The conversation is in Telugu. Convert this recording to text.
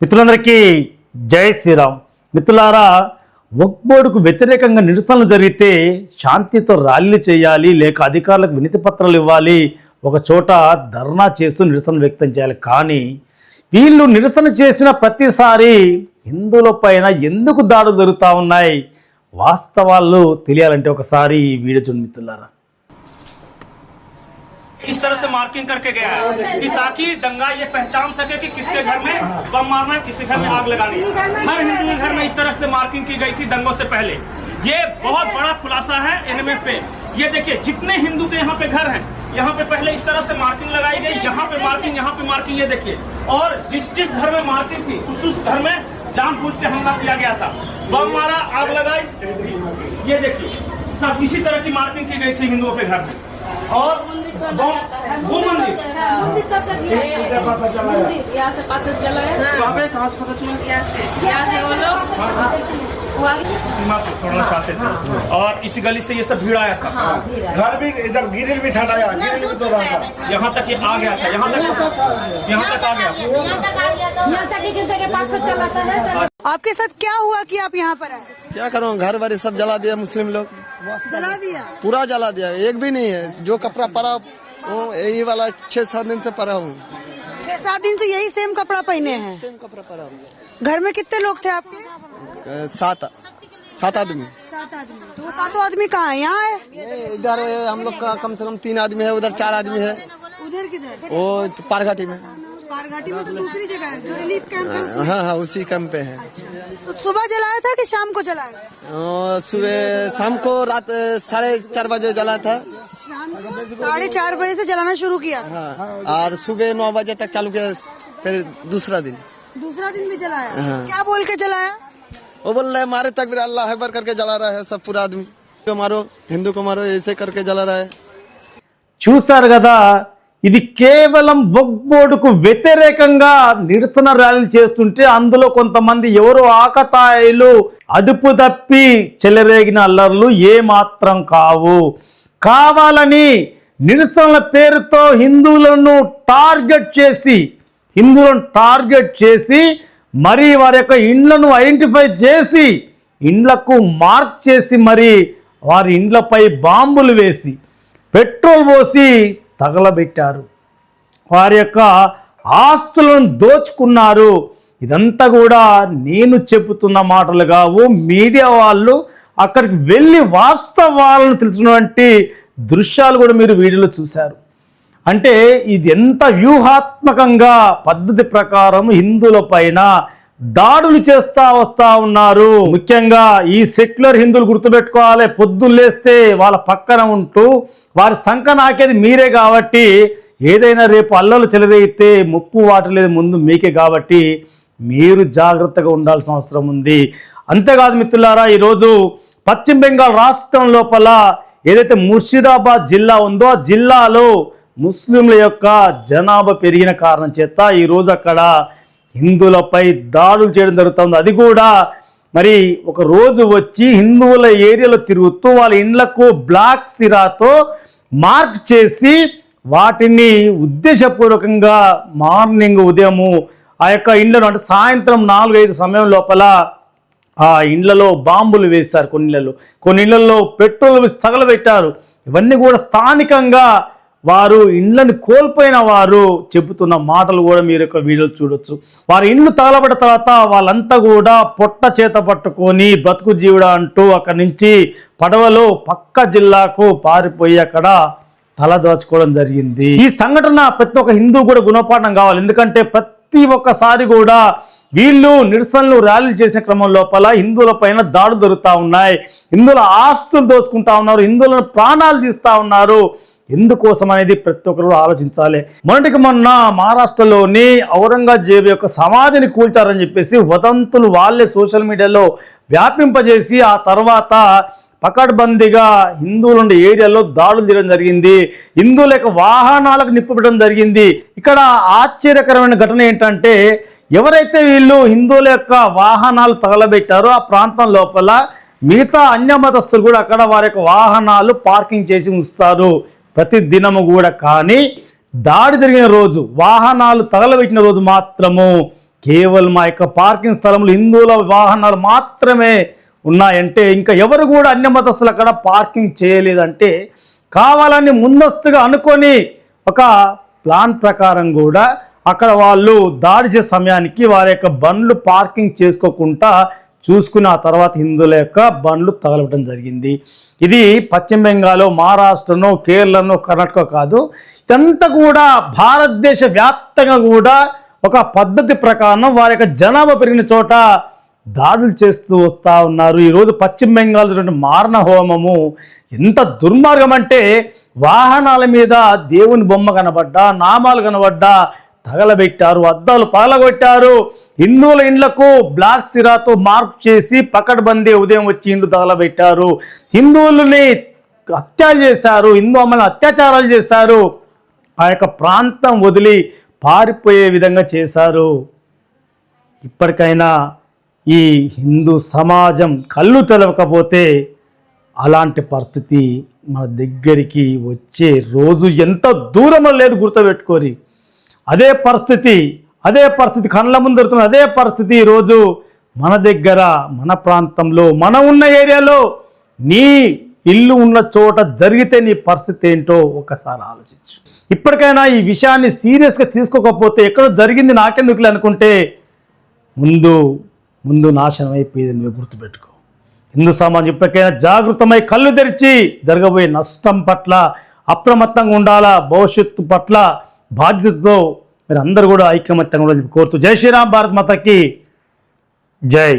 మిత్రులందరికీ జై శ్రీరామ్. మిత్రులారా వక్ బోర్డుకు వ్యతిరేకంగా నిరసనలు జరిగితే శాంతితో ర్యాలీలు చేయాలి లేక అధికారులకు వినతి పత్రాలు ఇవ్వాలి ఒక చోట ధర్నా చేస్తూ నిరసన వ్యక్తం చేయాలి. కానీ వీళ్ళు నిరసన చేసిన ప్రతిసారి హిందువుల పైన ఎందుకు దాడులు జరుగుతూ ఉన్నాయి? వాస్తవాలు తెలియాలంటే ఒకసారి ఈ వీడియో చూడండి మిత్రులారా. इस तरह से मार्किंग करके गया है कि ताकि दंगा ये पहचान सके कि किसके घर में बम मारना है, किसी घर में आग लगानी है। हर हिंदू घर में इस तरह से मार्किंग की गई थी दंगों से पहले। ये बहुत बड़ा खुलासा है एनएमएफ पे। ये देखिए, जितने हिंदू के यहाँ पे घर हैं, यहाँ पे पहले इस तरह से मार्किंग लगाई गई, यहाँ पे मार्किंग यहाँ पे मार्किंग ये देखिए। और जिस जिस घर में मार्किंग थी, उस उस घर में जानबूझ के हमला किया गया था। बम मारा, आग लगाई, ये देखिए। सब इसी तरह की मार्किंग की गई थी हिंदुओं के घर में। और बम- वो मंदिर। यहाँ से पता चला है। कहाँ से पता चला? यहाँ से यहाँ से वो लोग सीमा को छोड़ना चाहते थे। और इसी गली से ये सब भीड़ आया था। घर भी इधर गिरिल भी ठंडा है गिरिल भी तो रहा था। यहाँ तक ये आ गया था यहाँ तक यहाँ तक आ गया यहाँ तक के चलाता है। आपके साथ क्या हुआ कि आप यहाँ पर आए? क्या करूँ? घर बारी सब जला दिया मुस्लिम लोग। जला दिया? पूरा जला दिया। एक भी नहीं है। जो कपड़ा पड़ा वो यही वाला छह सात दिन से पड़ा हूँ। छह सात दिन से यही सेम कपड़ा पहने हैं? सेम कपड़ा पड़ा हूँ। घर में कितने लोग थे आपके? सात। सात आदमी। सात आदमी। तो सातों आदमी कहाँ है? यहाँ है? इधर हम लोग का कम से कम तीन आदमी है उधर चार आदमी है। उधर किधर? वो पारघाटी में। पारघाटी में तो दूसरी जगह है जो रिलीफ कैंप है उसमें। हाँ हाँ उसी कैंप पे है तो सुबह जलाया था कि शाम को जलाया और सुबह शाम को रात अ, साढ़े चार बजे जला था शाम को साढ़े चार बजे से जलाना शुरू किया था हाँ और सुबह नौ बजे तक चालू किया फिर दूसरा दिन दूसरा दिन भी जलाया हाँ। क्या बोल के जलाया वो बोल रहे हैं मारे तक भी अल्लाह अकबर करके जला रहा है सब पूरा आदमी को मारो हिंदू को मारो ऐसे करके जला रहा है చూశారు కదా ఇది కేవలం వగ్బోర్డుకు వ్యతిరేకంగా నిరసన ర్యాలీలు చేస్తుంటే అందులో కొంతమంది ఎవరో ఆకతాయిలు అదుపు తప్పి చెలరేగిన అల్లర్లు ఏమాత్రం కావు. కావాలని నిరసనల పేరుతో హిందువులను టార్గెట్ చేసి హిందువులను టార్గెట్ చేసి మరి వారి యొక్క ఇండ్లను ఐడెంటిఫై చేసి ఇండ్లకు మార్క్ చేసి మరి వారి ఇండ్లపై బాంబులు వేసి పెట్రోల్ పోసి తగలబెట్టారు. వారి యొక్క ఆస్తులను దోచుకున్నారు. ఇదంతా కూడా నేను చెబుతున్న మాటలు కావు. మీడియా వాళ్ళు అక్కడికి వెళ్ళి వాస్తవాలను తెలిసినటువంటి దృశ్యాలు కూడా మీరు వీడియోలో చూశారు. అంటే ఇది ఎంత వ్యూహాత్మకంగా పద్ధతి ప్రకారం హిందువుల పైన దాడులు చేస్తా వస్తా ఉన్నారు. ముఖ్యంగా ఈ సెక్యులర్ హిందువులు గుర్తుపెట్టుకోవాలి. పొద్దున్న లేస్తే వాళ్ళ పక్కన ఉంటూ వారి సంఖ నాకేది మీరే కాబట్టి ఏదైనా రేపు అల్లలు చెలదైతే ముప్పు వాటలేదు ముందు మీకే కాబట్టి మీరు జాగ్రత్తగా ఉండాల్సిన అవసరం ఉంది. అంతేకాదు మిత్రులారా ఈరోజు పశ్చిమ బెంగాల్ రాష్ట్రం లోపల ఏదైతే ముర్షిదాబాద్ జిల్లా ఉందో ఆ జిల్లాలో ముస్లింల యొక్క జనాభా పెరిగిన కారణం చేత ఈరోజు అక్కడ హిందువులపై దాడులు చేయడం జరుగుతుంది. అది కూడా మరి ఒక రోజు వచ్చి హిందువుల ఏరియాలో తిరుగుతూ వాళ్ళ ఇండ్లకు బ్లాక్ సిరాతో మార్క్ చేసి వాటిని ఉద్దేశపూర్వకంగా మార్నింగ్ ఉదయము ఆ యొక్క ఇండ్లను అంటే సాయంత్రం నాలుగు ఐదు సమయం లోపల ఆ ఇండ్లలో బాంబులు వేశారు. కొన్ని ఇళ్ళలో కొన్ని ఇళ్ళలో పెట్రోల్ తగలబెట్టారు. ఇవన్నీ కూడా స్థానికంగా వారు ఇండ్లను కోల్పోయిన వారు చెబుతున్న మాటలు కూడా మీరు యొక్క వీడియోలు చూడొచ్చు. వారి ఇండ్లు తగలబడిన తర్వాత వాళ్ళంతా కూడా పొట్ట చేత పట్టుకొని బతుకు జీవుడ అంటూ అక్కడి నుంచి పడవలో పక్క జిల్లాకు పారిపోయి అక్కడ తల దాచుకోవడం జరిగింది. ఈ సంఘటన ప్రతి ఒక్క హిందూ కూడా గుణపాఠం కావాలి. ఎందుకంటే ప్రతి ఒక్కసారి కూడా వీళ్ళు నిరసనలు ర్యాలీలు చేసిన క్రమం లోపల హిందువుల పైన దాడులు దొరుకుతూ ఉన్నాయి. హిందువుల ఆస్తులు దోసుకుంటా ఉన్నారు. హిందువులను ప్రాణాలు తీస్తా ఉన్నారు. ఎందుకోసం అనేది ప్రతి ఒక్కరు ఆలోచించాలి. మొన్నటికి మొన్న మహారాష్ట్రలోని ఔరంగజేబ్ యొక్క సమాధిని కూల్చారని చెప్పేసి వదంతులు వాళ్ళే సోషల్ మీడియాలో వ్యాపింపజేసి ఆ తర్వాత పకడ్బందీగా హిందువులు ఉండే ఏరియాలో దాడులు చేయడం జరిగింది. హిందువుల యొక్క వాహనాలకు నిప్పు పెట్టడం జరిగింది. ఇక్కడ ఆశ్చర్యకరమైన ఘటన ఏంటంటే ఎవరైతే వీళ్ళు హిందువుల యొక్క వాహనాలు తగలబెట్టారో ఆ ప్రాంతం లోపల మిగతా అన్య మతస్థులు కూడా అక్కడ వారి యొక్క వాహనాలు పార్కింగ్ చేసి ఉంచుతారు. ప్రతి దినము కూడా కానీ దాడి జరిగిన రోజు వాహనాలు తగలబెట్టిన రోజు మాత్రము కేవలం ఆ యొక్క పార్కింగ్ స్థలంలో హిందువుల వాహనాలు మాత్రమే ఉన్నాయంటే ఇంకా ఎవరు కూడా అన్య మతస్థులు అక్కడ పార్కింగ్ చేయలేదంటే కావాలని ముందస్తుగా అనుకొని ఒక ప్లాన్ ప్రకారం కూడా అక్కడ వాళ్ళు దాడి చేసే సమయానికి వారి యొక్క బండ్లు పార్కింగ్ చేసుకోకుండా చూసుకుని ఆ తర్వాత హిందువుల యొక్క బండ్లు తగలవడం జరిగింది. ఇది పశ్చిమ బెంగాల్లో మహారాష్ట్రను కేరళను కర్ణాటక కాదు ఇదంతా కూడా భారతదేశ వ్యాప్తంగా కూడా ఒక పద్ధతి ప్రకారం వారి యొక్క జనాభా పెరిగిన చోట దాడులు చేస్తూ వస్తూ ఉన్నారు. ఈరోజు పశ్చిమ బెంగాల్ మారణ హోమము ఎంత దుర్మార్గం అంటే వాహనాల మీద దేవుని బొమ్మ కనబడ్డా నామాలు కనబడ్డా తగలబెట్టారు అద్దాలు పగలగొట్టారు. హిందువుల ఇండ్లకు బ్లాక్ సిరాతో మార్పు చేసి పకడ్బందీ ఉదయం వచ్చి ఇండ్లు తగలబెట్టారు. హిందువులని హత్యలు చేశారు హిందూ అమ్మని అత్యాచారాలు చేశారు. ఆ యొక్క ప్రాంతం వదిలి పారిపోయే విధంగా చేశారు. ఇప్పటికైనా ఈ హిందూ సమాజం కళ్ళు తెలవకపోతే అలాంటి పరిస్థితి మన దగ్గరికి వచ్చే రోజు ఎంత దూరమో లేదు గుర్తుపెట్టుకోరి. అదే పరిస్థితి అదే పరిస్థితి కళ్ళ ముందు అదే పరిస్థితి ఈరోజు మన దగ్గర మన ప్రాంతంలో మనం ఉన్న ఏరియాలో నీ ఇల్లు ఉన్న చోట జరిగితే నీ పరిస్థితి ఏంటో ఒకసారి ఆలోచించు. ఇప్పటికైనా ఈ విషయాన్ని సీరియస్గా తీసుకోకపోతే ఎక్కడో జరిగింది నాకెందుకులే అనుకుంటే ముందు ముందు నాశనం అయిపోయేది నువ్వు గుర్తుపెట్టుకో. హిందూ సమాజం ఇప్పటికైనా జాగృతమై కళ్ళు తెరిచి జరగబోయే నష్టం పట్ల అప్రమత్తంగా ఉండాలా భవిష్యత్తు పట్ల బాధ్యతతో మీరు అందరూ కూడా ఐకమత్యంగా కోరుతూ జై శ్రీరామ్ భారత్ మాతకి జై.